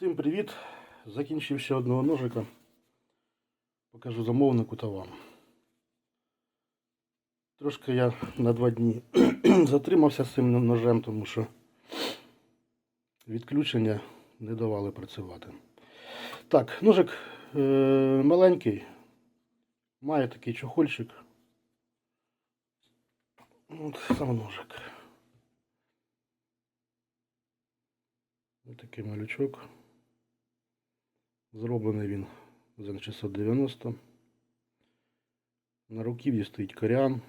Всім привіт! Закінчив ще одного ножика. Покажу замовнику та вам. Трошки я на два дні затримався з цим ножем, тому що відключення не давали працювати. Так, ножик е- маленький, має такий чохольчик. От сам ножик. Ось такий малючок. Зроблений він за 690. На руків'ї стоїть корян.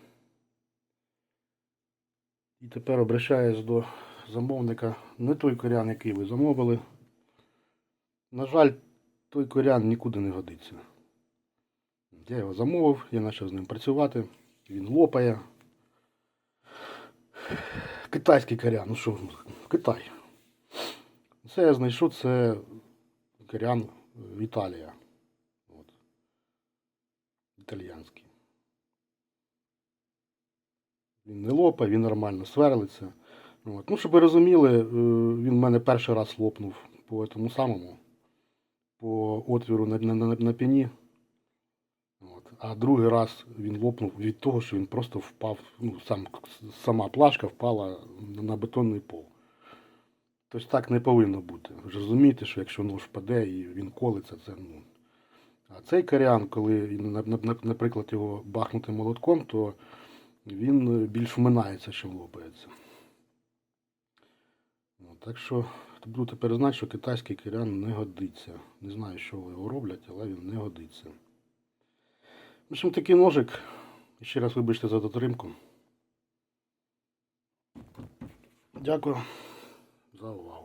І тепер обращаюсь до замовника. Не той корян, який ви замовили. На жаль, той корян нікуди не годиться. Я його замовив, я почав з ним працювати. Він лопає. Китайський корян, ну що, Китай. Це я знайшов, це корян Італія. От. Італіянський. Він не лопає, він нормально сверлиться. От. Ну, щоб ви розуміли, е, він в мене перший раз лопнув по тому самому, по отвіру на, на, на, на пені. От. А другий раз він лопнув від того, що він просто впав, ну, сам, сама плашка впала на бетонний пол. Тобто так не повинно бути. Ви ж розумієте, що якщо нож впаде і він колиться, це ну. А цей корян, коли, на- на- на- наприклад, його бахнути молотком, то він більш вминається, чим лопається. Ну, так що буду тепер знати, що китайський корян не годиться. Не знаю, що його роблять, але він не годиться. В общем, такий ножик. Ще раз вибачте за дотримку. Дякую за увагу.